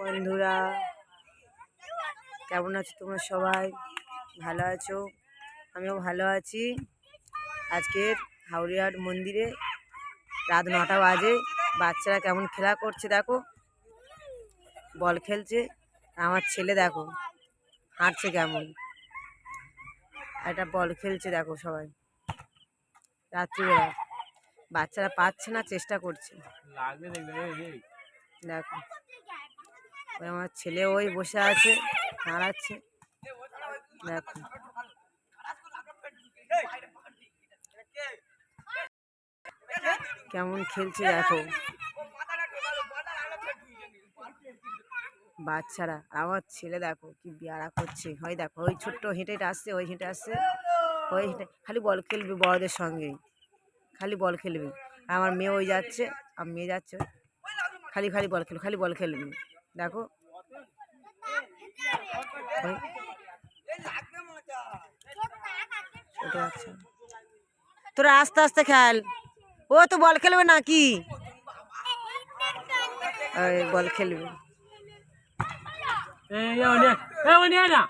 বন্ধুরা কেমন আছো তোমরা সবাই? ভালো আছো? আমিও ভালো আছি। আজকের হাওড়িয়ার মন্দিরে রাত নটা বাজে। বাচ্চারা কেমন খেলা করছে দেখো। বল খেলছে। আমার ছেলে দেখো হাঁটছে কেমন। একটা বল খেলছে দেখো সবাই। রাত্রিবেলা। বাচ্চারা পাচ্ছে না চেষ্টা করছে। দেখো। আমার ছেলে ওই বসে আছে, দাঁড়াচ্ছে। দেখো। কেমন খেলছে দেখো। বাচ্চারা, আমার ছেলে দেখো কি বিয়ারা করছে। হয় দেখো, ওই ছোট্ট হেঁটে হেঁটে আসছে, ওই হেঁটে আসছে। ওই হেঁটে, খালি বল খেলবে বড়দের সঙ্গে। খালি বল খেলবে। আমার মেয়ে ওই যাচ্ছে আর মেয়ে যাচ্ছে। খালি খালি বল খেলবে, খালি বল খেলবে। দেখো। তোরা আস্তে আস্তে খেল। ও তো বল খেলবে নাকি? বল খেলবে। না।